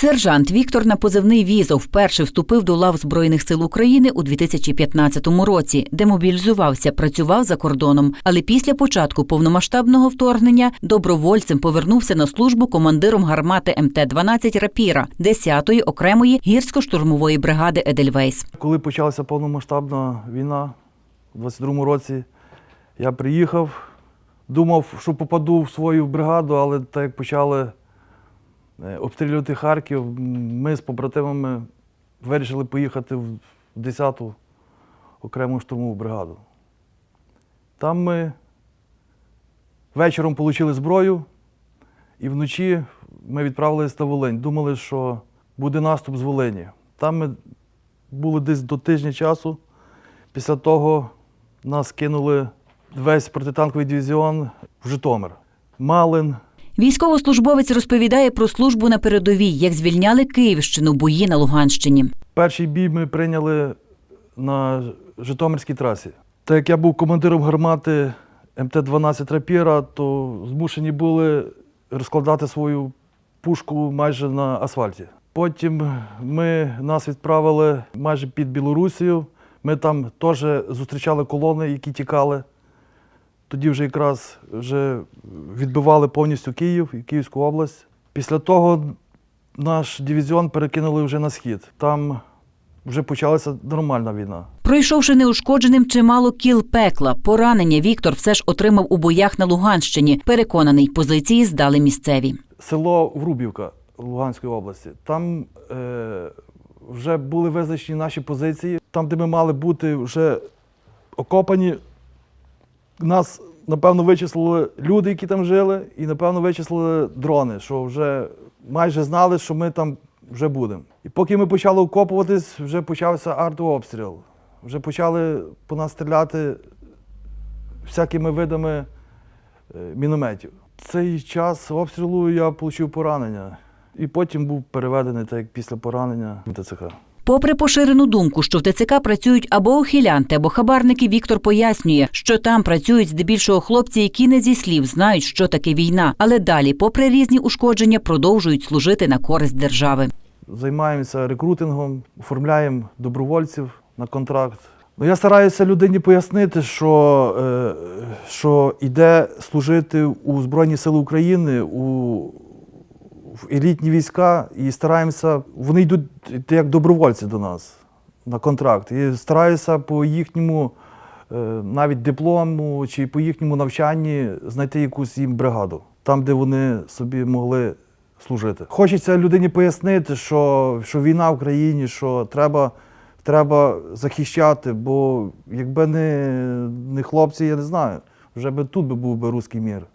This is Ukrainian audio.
Сержант Віктор на позивний візов вперше вступив до лав Збройних сил України у 2015 році, де мобілізувався, працював за кордоном. Але після початку повномасштабного вторгнення добровольцем повернувся на службу командиром гармати МТ-12 Рапіра 10-ї окремої гірсько-штурмової бригади Едельвейс. Коли почалася повномасштабна війна у 22-му році, я приїхав, думав, що попаду в свою бригаду, але так як почали обстрілювати Харків, ми з побратимами вирішили поїхати в 10-ту окрему штурмову бригаду. Там ми вечором отримали зброю, і вночі ми відправилися на Волинь. Думали, що буде наступ з Волині. Там ми були десь до тижня часу. Після того нас кинули весь протитанковий дивізіон в Житомир. Малин, Військовослужбовець розповідає про службу на передовій, як звільняли Київщину, бої на Луганщині. Перший бій ми прийняли на Житомирській трасі. Так як я був командиром гармати МТ-12 Рапіра, то змушені були розкладати свою пушку майже на асфальті. Потім ми, нас відправили майже під Білорусію. Ми там теж зустрічали колони, які тікали. Тоді вже якраз вже відбивали повністю Київ і Київську область. Після того наш дивізіон перекинули вже на схід. Там вже почалася нормальна війна. Пройшовши неушкодженим чимало кіл пекла, поранення Віктор все ж отримав у боях на Луганщині. Переконаний, позиції здали місцеві. Село Врубівка Луганської області. Там е, вже були визначені наші позиції. Там, де ми мали бути вже окопані, нас, напевно, вичислили люди, які там жили, і, напевно, вичислили дрони, що вже майже знали, що ми там вже будемо. І поки ми почали окопуватись, вже почався артобстріл. Вже почали по нас стріляти всякими видами е, мінометів. Цей час обстрілу я отримав поранення. І потім був переведений так як після поранення в ТЦК. Попри поширену думку, що в ТЦК працюють або ухилянти, або хабарники, Віктор пояснює, що там працюють здебільшого хлопці, які не зі слів знають, що таке війна, але далі, попри різні ушкодження, продовжують служити на користь держави. Займаємося рекрутингом, оформляємо добровольців на контракт. Ну, я стараюся людині пояснити, що, е, що йде служити у Збройні Сили України, у в елітні війська, і стараємося, вони йдуть як добровольці до нас на контракт. І стараюся по їхньому е, навіть диплому чи по їхньому навчанні знайти якусь їм бригаду, там, де вони собі могли служити. Хочеться людині пояснити, що, що війна в країні, що треба, треба захищати, бо якби не, не хлопці, я не знаю, вже би тут би був би руський мір.